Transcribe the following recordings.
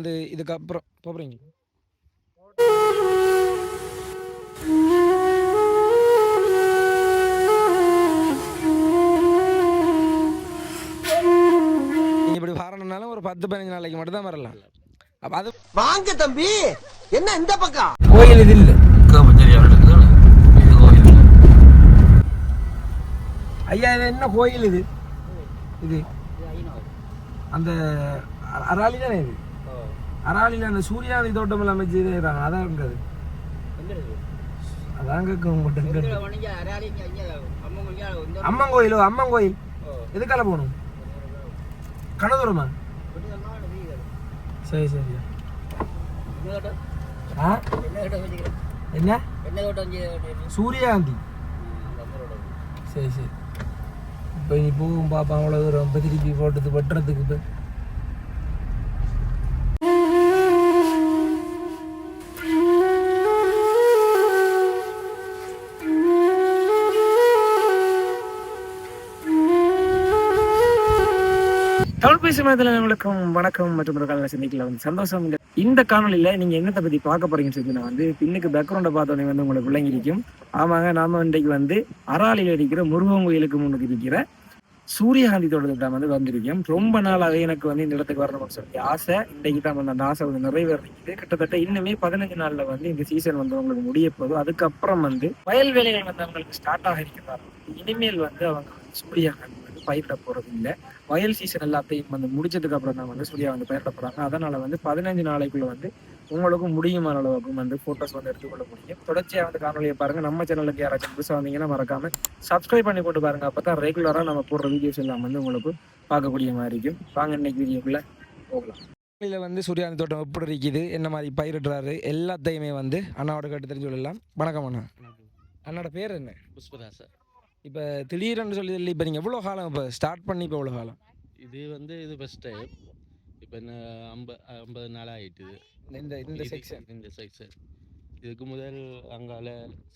வந்து இதுக்கப்புறம் போகிறீங்க இப்படி வரணுன்னாலும் ஒரு பத்து பதினஞ்சு நாளைக்கு மட்டும் தான் வரலாம். அப்போ அது வாங்க தம்பி. என்ன இந்த பக்கம்? கோயில் இது இல்லை. ஐயா இது என்ன கோயில் இது? இது? அந்த அ- அராலி தானே இது? அராலியில் அந்த சூர்யாதி தோட்டம் எல்லாம் அமைச்சு அதான் இருக்காது அதான் கேட்கும் உங்கள்கிட்ட அம்மன் கோயிலோ அம்மன் கோயில் எதுக்கால போகணும்? கணதுரமா சரி சரி. என்ன? சூரியகாந்தி சரி சரி. இப்போ நீ பூவும் பாப்பா அவ்வளோ தூரம். இப்போ திருப்பி போட்டது வெட்டுறதுக்கு இப்போ தமிழ் பேசும் வணக்கம் மற்றும் ஒரு காலையில் சந்திக்கல வந்து சந்தோஷம். இந்த- இந்த காணொலியில் நீங்கள் என்னத்தை பற்றி பார்க்க போறீங்கன்னு சொல்லி நான் வந்து பின்னுக்கு பேக்ரவுண்டை பார்த்தோன்னே வந்து உங்களுக்கு விளங்கிருக்கும் ஆமாங்க நாம இன்றைக்கு வந்து அராலியில் இருக்கிற முருகன் கோயிலுக்கு முன்னுக்கு இருக்கிற சூரியகாந்தி தோட்டத்தை வந்து வந்திருக்கேன் ரொம்ப நாளாகவே எனக்கு வந்து இந்த இடத்துக்கு வரணும்னு சொல்லி ஆசை. இன்றைக்கு தான் வந்து அந்த ஆசை வந்து நிறைவேறிக்குது கிட்டத்தட்ட இன்னுமே பதினஞ்சு நாள்ல வந்து இந்த சீசன் வந்து உங்களுக்கு முடிய போதும் அதுக்கப்புறம் வந்து வயல் வேலைகள் வந்து அவங்களுக்கு ஸ்டார்ட் ஆக இருக்கிறாங்க இனிமேல் வந்து அவங்க சூரியகாந்தி வந்து பயிரிட போறது இல்லை வயல் சீசன் எல்லாத்தையும் வந்து முடிச்சதுக்கு அப்புறம் தான் வந்து சூர்யா வந்து பயிரிட போறாங்க. அதனால வந்து பதினஞ்சு நாளைக்குள்ள வந்து உங்களுக்கும் முடியுமான அளவுக்கு வந்து போட்டோஸ் வந்து எடுத்துக்கொள்ள முடியும். தொடர்ச்சியா வந்து காணொலியை பாருங்க. நம்ம சேனலுக்கு யாராச்சும் புதுசாக வந்தீங்கன்னா மறக்காம சப்ஸ்கிரைப் பண்ணி போட்டு பாருங்க. அப்பதான் ரெகுலரா நம்ம போடுற வீடியோஸ் எல்லாம் வந்து உங்களுக்கு பார்க்கக்கூடிய மாதிரி இருக்கும். வாங்க இன்னைக்கு வீடியோக்குள்ள போகலாம். இதில் வந்து சூர்யாந்தி தோட்டம் எப்படி இருக்குது என்ன மாதிரி பயிரிடுறாரு எல்லாத்தையுமே வந்து அண்ணாவோட கேட்டு தெரிஞ்சு கொள்ளலாம். வணக்கம் அண்ணா. அண்ணாட பேர் என்ன? புஷ்பராசா இப்போ திடீர்னு சொல்லி சொல்லி இப்போ நீங்கள் எவ்வளோ காலம் இப்போ ஸ்டார்ட் பண்ணி இப்போ எவ்வளோ காலம்? இது வந்து இது ஃபஸ்ட் டைம் இப்போ என்ன ஐம்ப ஐம்பது நாள் ஆயிட்டுது இந்த இந்த செக்ஷன் இந்த செக்ஷன் இதுக்கு முதல் அங்கால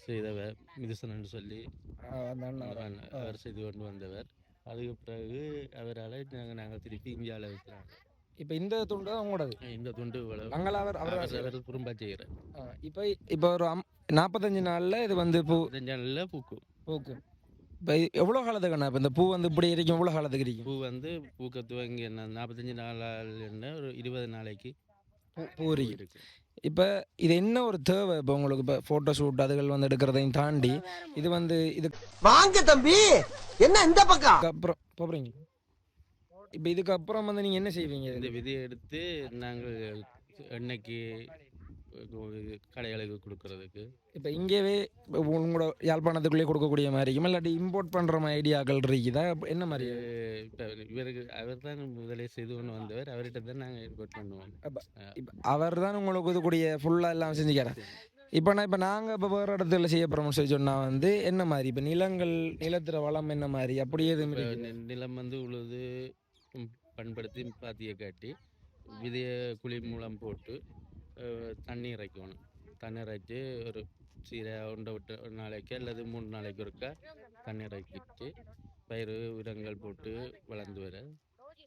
செய்தவர் மிதுசனன்னு சொல்லி. அவர். செய்து கொண்டு வந்தவர். அதுக்கு பிறகு அவரால் நாங்கள் நாங்கள் திருப்பி இந்தியாவில் வைக்கிறாங்க. இப்போ இந்த துண்டு தான் உங்களோடது? இந்த துண்டு இவ்வளவு. அங்கே அவர் அவர் குறும்பா செய்கிறார் இப்போ இப்போ ஒரு நாற்பத்தஞ்சு நாளில் இது வந்து பூ நாளில் பூக்கும். பூக்கும். இப்போ எவ்வளோ காலத்துக்கு அண்ணா? இப்போ இந்த பூ வந்து இப்படி இருக்கும் எவ்வளோ காலத்துக்கு இருக்கும் பூ வந்து பூக்க துவங்கி என்ன நாற்பத்தஞ்சு நாள் என்ன ஒரு இருபது நாளைக்கு பூ பூ இருக்கு இப்போ இது என்ன ஒரு தேவை? இப்போ உங்களுக்கு இப்போ ஃபோட்டோ ஷூட் அதுகள் வந்து எடுக்கிறதையும் தாண்டி இது வந்து வாங்க தம்பி! என்ன இந்த பக்கம்? இதுக்கப்புறம் போகிறீங்க இப்போ இதுக்கப்புறம் வந்து நீங்கள் என்ன செய்வீங்க? இந்த விதையை எடுத்து நாங்கள் எண்ணெய்க்கு இது கடைகளுக்கு கொடுக்கறதுக்கு. இப்போ இங்கேவே உங்களோட யாழ்ப்பாணத்துக்குள்ளே கொடுக்கக்கூடிய மாதிரி இருக்குமா? இல்லாட்டி இம்போர்ட் பண்ணுற மாதிரி ஐடியாக்கள் இருக்குதா? என்ன மாதிரி? இப்போ இவருக்கு அவர் தான் முதலே செய்து கொண்டு வந்தவர். அவர்கிட்ட தான் நாங்கள் இம்போர்ட் பண்ணுவோம். இப்போ அவர் தான் உங்களுக்கு இதுக்கூடிய ஃபுல்லாக எல்லாம் செஞ்சுக்கிறேன் இப்போ நான் இப்போ நாங்கள் இப்போ வேறு இடத்துல செய்ய போகிறோம்னு சொல்லி சொன்னால் வந்து என்ன மாதிரி? இப்போ நிலங்கள் நிலத்திர வளம் என்ன மாதிரி? அப்படி எதுவும் நிலம் வந்து உழுது பண்படுத்தி பாத்தியை காட்டி விதையை குழி மூலம் போட்டு தண்ணி இறைக்கணும். தண்ணி இறைச்சி ஒரு சீரை ஒன்றை விட்டு ஒரு நாளைக்கு அல்லது மூணு நாளைக்கு ஒருக்கா தண்ணி இறக்கிட்டு பயிர் உரங்கள் போட்டு வளர்ந்து வர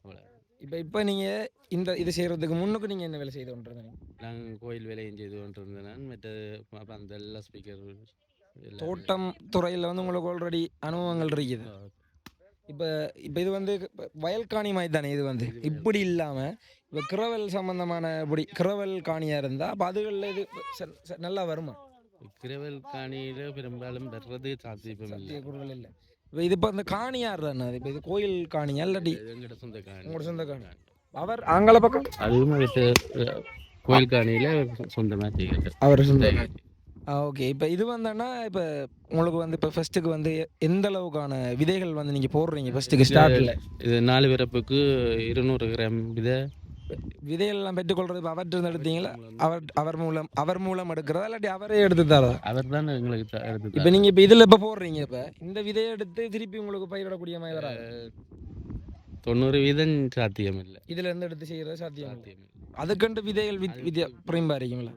அவ்வளோ இப்போ இப்போ நீங்கள் இந்த இது செய்கிறதுக்கு முன்னுக்கு நீங்கள் என்ன வேலை செய்து கொண்டிருந்தீங்க? நாங்கள் கோயில் வேலையும் செய்து கொண்டிருந்தேன் அப்ப அந்த எல்லா ஸ்பீக்கர் தோட்டம் துறையில் வந்து உங்களுக்கு ஆல்ரெடி அனுபவங்கள் இருக்குது. இப்போ இப்போ இது வந்து இப்ப வயல் காணி மாதிரி தானே இது வந்து. இப்படி இல்லாமல் இப்போ கிரவல் சம்பந்தமான இப்படி கிரவல் காணியாக இருந்தால் அப்போ அதுகளில் இது ச- ச- நல்லா வருமா? கிரவல் காணியில் பெரும்பாலும் வர்றது சாத்தியம் இல்லை. இப்போ இது இப்போ இந்த காணி யார் தானே? இப்போ இது கோயில் காணியா இல்லாட்டி இது எங்கட சொந்த காணி. உங்களோட சொந்த காணி? அவர் ஆங்கள பக்கம்? அதுவும் கோயில் காணியில சொந்தமாக அவர் சொந்த ஓகே இப்போ இது வந்தோன்னா இப்போ உங்களுக்கு வந்து இப்போ ஃபர்ஸ்ட்டுக்கு வந்து எந்த அளவுக்கான விதைகள் வந்து நீங்கள் போடுறீங்க ஃபர்ஸ்ட்டுக்கு ஸ்டார்ட்டில் இது நாலு பிறப்புக்கு இருநூறு கிராம் விதை. விதைகள் எல்லாம் பெற்றுக்கொள்றது இப்போ அவர்கிட்ட இருந்து எடுத்தீங்களா? அவர் அவர் மூலம் அவர் மூலம் எடுக்கிறதா இல்லாட்டி அவரே எடுத்து தரதா? அவர் தான் எங்களுக்கு எடுத்து இப்போ நீங்கள் இப்போ இதில் இப்போ போடுறீங்க இப்போ இந்த விதையை எடுத்து திருப்பி உங்களுக்கு பயிரிடக்கூடிய மாதிரி வராது. தொண்ணூறு வீதம் சாத்தியம் இல்லை இதுல இருந்து எடுத்து செய்யறது சாத்தியம். அதுக்கண்டு விதைகள் வித்யா பிரிம்பா இருக்குங்களா?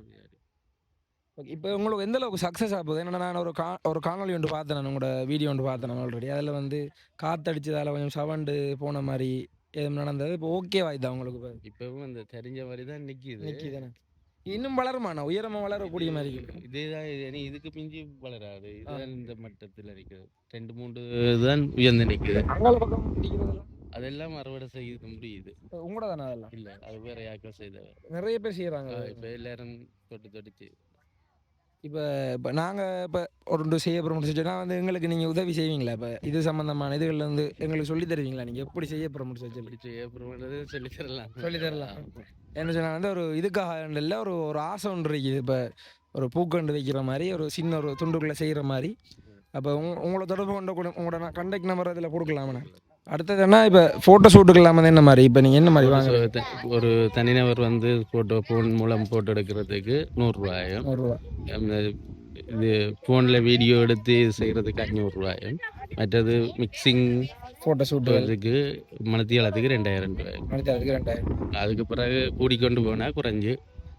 ஓகே இப்போ உங்களுக்கு எந்த அளவுக்கு சக்ஸஸ் ஆகுது ஏன்னா நான் ஒரு கா ஒரு காணொலி ஒன்று பார்த்தேன் நான் உங்களோட வீடியோ ஒன்று பார்த்தேன் ஆல்ரெடி அதில் வந்து காத்தடிச்சதால கொஞ்சம் சவண்டு போன மாதிரி எதுவும் நடந்தது. இப்போ ஓகேவா இது அவங்களுக்கு இப்போ? இப்பவும் அந்த தெரிஞ்ச மாதிரி தான் நிக்குது. நிக்கி தானே இன்னும் வளருமாண்ணா உயரமா வளரக்கூடிய மாதிரி இது. இனி இதுக்கு பிஞ்சி வளராது. இதுதான் இந்த மட்டத்தில் இருக்குது ரெண்டு மூன்று தான் உயர்ந்து பிடிக்கிறதெல்லாம் அதெல்லாம் அறுவடை செய்ய முடியுது. உங்களோட தானே அதெல்லாம்? இல்ல அது வேற யாருக்கும் செய்த நிறைய பேர் செய்யறாங்க இப்ப எல்லாரும் தொட்டு தொட்டுச்சு. இப்போ இப்போ நாங்கள் இப்போ ஒரு ரெண்டு செய்ய போகிறோம் சொன்னா வந்து எங்களுக்கு நீங்கள் உதவி செய்வீங்களா? இப்போ இது சம்மந்தமான இதுகளில் வந்து எங்களுக்கு சொல்லி தருவீங்களா நீங்கள் எப்படி செய்ய போகிறோம் சொல்லி அப்படி செய்ய அப்புறமேட்டு சொல்லி தரலாம். சொல்லி தரலாம். என்ன சொன்னால் வந்து ஒரு இதுக்காக இல்லை ஒரு ஒரு ஆசை ஒன்று இருக்குது. இப்போ ஒரு பூக்கண்டு வைக்கிற மாதிரி ஒரு சின்ன ஒரு துண்டுக்குள்ளே செய்கிற மாதிரி. அப்போ உங்க உங்களை தொடர்பு கொண்ட கூட உங்களோட நான் கண்டக்ட் நம்பர் அதில் கொடுக்கலாமண்ணா. அடுத்தது என்ன? இப்போ ஃபோட்டோ ஷூட்டுக்கெல்லாம் வந்து என்ன மாதிரி? இப்போ நீங்கள் என்ன மாதிரி வாங்க ஒரு தனிநபர் வந்து போட்டோ ஃபோன் மூலம் போட்டோ எடுக்கிறதுக்கு நூறுரூவாயும் இது ஃபோனில் வீடியோ எடுத்து செய்கிறதுக்கு ஐநூறுரூவாயும் மற்றது மிக்சிங் ஃபோட்டோ ஷூட்டு அதுக்கு ரெண்டாயிரம் ரூபாய். மணித்தாளத்துக்கு ரெண்டாயிரம். அதுக்கு பிறகு கூடிக்கொண்டு போனால் குறைஞ்சு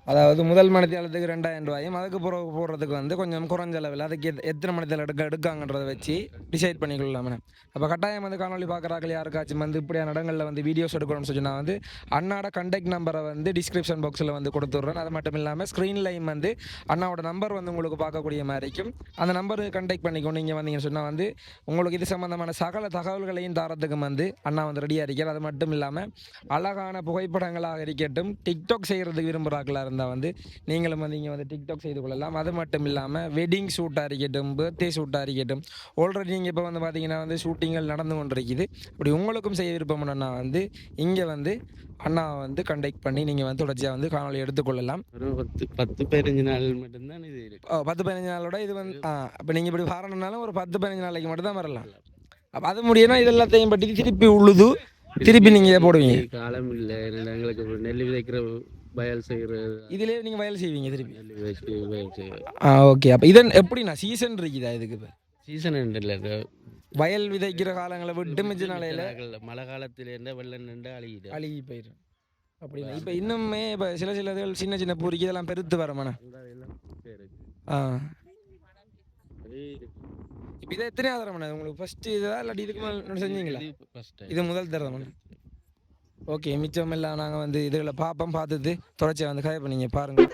அதாவது முதல் மணித்தாளத்துக்கு ரெண்டாயிரம் ரூபாயும் அதுக்கு பிறகு போடுறதுக்கு வந்து கொஞ்சம் குறைஞ்ச அளவில் அதுக்கு எத்தனை மனத்தியால் எடுக்க எடுக்காங்கன்றதை வச்சு டிசைட் பண்ணிக்கொள்ளலாமே அப்போ கட்டாயம் வந்து காணொலி பார்க்குறாக்கள் யாருக்காச்சும் வந்து இப்படியான இடங்களில் வந்து வீடியோஸ் எடுக்கணும்னு சொன்னால் வந்து அண்ணாட கண்டெக்ட் நம்பரை வந்து டிஸ்கிரிப்ஷன் பாக்ஸில் வந்து கொடுத்துட்றேன். அது மட்டும் இல்லாமல் ஸ்க்ரீன்லையும் வந்து அண்ணாவோட நம்பர் வந்து உங்களுக்கு பார்க்கக்கூடிய மாதிரி இருக்கும். அந்த நம்பரு கண்டெக்ட் பண்ணிக்கொண்டு நீங்கள் வந்தீங்கன்னு சொன்னால் வந்து உங்களுக்கு இது சம்மந்தமான சகல தகவல்களையும் தரத்துக்கு வந்து அண்ணா வந்து ரெடியாக இருக்கிறார் அது மட்டும் இல்லாமல் அழகான புகைப்படங்களாக இருக்கட்டும் டிக்டாக் செய்கிறதுக்கு விரும்புகிறாக்களாக இருந்தால் வந்து நீங்களும் வந்து இங்கே வந்து டிக்டாக் செய்து கொள்ளலாம். அது மட்டும் இல்லாமல் வெட்டிங் ஷூட்டாக இருக்கட்டும் பர்த்டே ஷூட்டாக இருக்கட்டும் ஆல்ரெடி நீங்கள் இப்போ வந்து பார்த்தீங்கன்னா வந்து ஷூட்டிங்கள் நடந்து கொண்டிருக்குது. அப்படி உங்களுக்கும் செய்ய விருப்பம்னா வந்து இங்கே வந்து அண்ணாவை வந்து கண்டெக்ட் பண்ணி நீங்கள் வந்து தொடர்ச்சியாக வந்து காணொலி எடுத்துக்கொள்ளலாம் ஒரு பத்து பத்து பதினஞ்சு நாள் மட்டும்தான் இது ஓ பத்து பதினஞ்சு நாளோட இது வந்து ஆ அப்போ நீங்கள் இப்படி வரணுன்னாலும் ஒரு பத்து பதினஞ்சு நாளைக்கு மட்டும் தான் வரலாம். அப்போ அது முடியும்னா இது எல்லாத்தையும் பட்டி திருப்பி உழுது திருப்பி நீங்கள் போடுவீங்க. காலம் இல்லை எங்களுக்கு நெல் விதைக்கிற வயல் செய்கிறது இதிலே நீங்கள் வயல் செய்வீங்க திருப்பி. வயல் செய்கிறது ஆ ஓகே. அப்போ இதன் எப்படிண்ணா? சீசன் இருக்குதா இதுக்கு இப்போ? சீசன் இல்லை வயல் விதைக்கிற காலங்களை விட்டு மிச்ச நாளையில் மழை காலத்தில் இருந்தால் வெள்ளம் நின்று அழுகிடு அழுகி போயிடும் அப்படின்னா இப்போ இன்னுமே இப்போ சில சில இதுகள் சின்ன சின்ன பூரிக்கு இதெல்லாம் பெருத்து வரமாண்ணா. ஆ. இப்போ இதை எத்தனை தரமாண்ணா உங்களுக்கு ஃபஸ்ட்டு இதா இல்லாட்டி இதுக்கு மேலே செஞ்சீங்களா. இது முதல் தரமாண்ணா ஓகே மிச்சம் எல்லாம் நாங்கள் வந்து இதில் பார்ப்போம் பார்த்துட்டு தொடர்ச்சியாக வந்து கதை பண்ணீங்க பாருங்கள்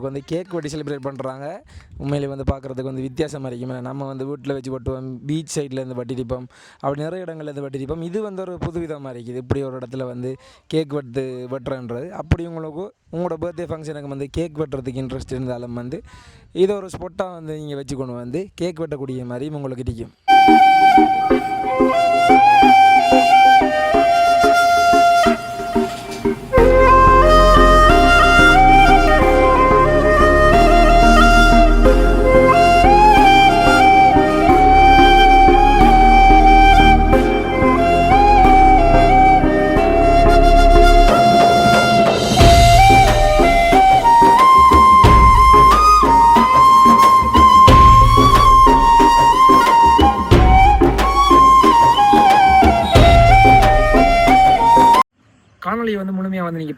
ப்ரோக்ராம் வந்து கேக் வெட்டி செலிப்ரேட் பண்ணுறாங்க உண்மையிலே வந்து பார்க்குறதுக்கு வந்து வித்தியாசமாக இருக்கும் நம்ம வந்து வீட்டில் வச்சு வெட்டுவோம் பீச் சைடில் இருந்து வட்டிருப்போம் அப்படி நிறைய இடங்களில் இருந்து வட்டிருப்போம் இது வந்து ஒரு புதுவிதமாக இருக்குது இப்படி ஒரு இடத்துல வந்து கேக் வெட்டு வெட்டுறன்றது. அப்படி உங்களுக்கு உங்களோட பர்த்டே ஃபங்க்ஷனுக்கு வந்து கேக் வெட்டுறதுக்கு இன்ட்ரெஸ்ட் இருந்தாலும் வந்து இதை ஒரு ஸ்பொட்டாக வந்து நீங்கள் வச்சு கொண்டு வந்து கேக் வெட்டக்கூடிய மாதிரி உங்களுக்கு இருக்கும்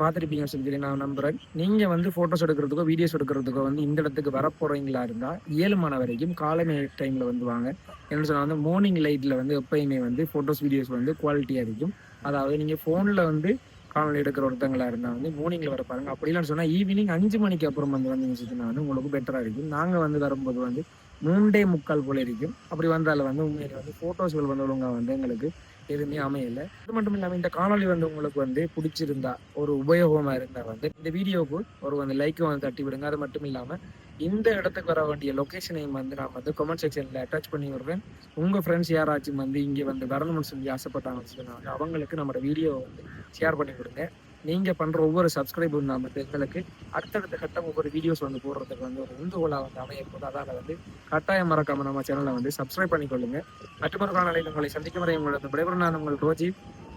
பார்த்துருப்பீங்கன்னு சொல்லி நான் நம்புறேன். நீங்கள் வந்து ஃபோட்டோஸ் எடுக்கிறதுக்கோ வீடியோஸ் எடுக்கிறதுக்கோ வந்து இந்த இடத்துக்கு வரப்போகிறீங்களா இருந்தால் ஏழு மணி வரைக்கும் காலை டைமில் வந்து வாங்க. என்ன சொன்னால் வந்து மார்னிங் லைட்டில் வந்து எப்பயுமே வந்து ஃபோட்டோஸ் வீடியோஸ் வந்து குவாலிட்டியாக இருக்கும் அதாவது நீங்கள் ஃபோனில் வந்து காணொலி எடுக்கிற ஒருத்தங்களா இருந்தால் வந்து மார்னிங்கில் வர பாருங்க. அப்படிலாம் சொன்னால் ஈவினிங் அஞ்சு மணிக்கு அப்புறம் வந்து வந்தீங்க சொன்னால் வந்து உங்களுக்கு பெட்டராக இருக்கும். நாங்கள் வந்து வரும்போது வந்து மூன்றே முக்கால் போல இருக்கும். அப்படி வந்தாலும் வந்து உண்மையில வந்து ஃபோட்டோஸ்கள் வந்து ஒழுங்காக வந்து எங்களுக்கு எதுவுமே அமையலை. அது மட்டும் இல்லாமல் இந்த காணொளி வந்து உங்களுக்கு வந்து பிடிச்சிருந்தா ஒரு உபயோகமாக இருந்தால் வந்து இந்த வீடியோவுக்கு ஒரு வந்து லைக்கும் வந்து தட்டி விடுங்க. அது மட்டும் இல்லாமல் இந்த இடத்துக்கு வர வேண்டிய லொக்கேஷனையும் வந்து நான் வந்து கமெண்ட் செக்ஷனில் அட்டாச் பண்ணி விடுறேன். உங்கள் ஃப்ரெண்ட்ஸ் யாராச்சும் வந்து இங்கே வந்து வரணும்னு சொல்லி ஆசைப்பட்டாங்கன்னு சொன்னாங்க அவங்களுக்கு நம்மளோட வீடியோ வந்து ஷேர் பண்ணி கொடுங்க. நீங்கள் பண்ணுற ஒவ்வொரு சப்ஸ்கிரைபும் நான் எங்களுக்கு அடுத்தடுத்த கட்டம் ஒவ்வொரு வீடியோஸ் வந்து போடுறதுக்கு வந்து ஒரு உந்துகோலாக வந்து அமைய போது அதால் வந்து கட்டாயம் மறக்காம நம்ம சேனலை வந்து சப்ஸ்கிரைப் பண்ணிக்கொள்ளுங்க. மற்றொரு காணொலியில் உங்களை சந்திக்கும் வரை உங்களது விடைபெறும் நான் உங்கள் ரோஜி.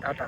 டாட்டா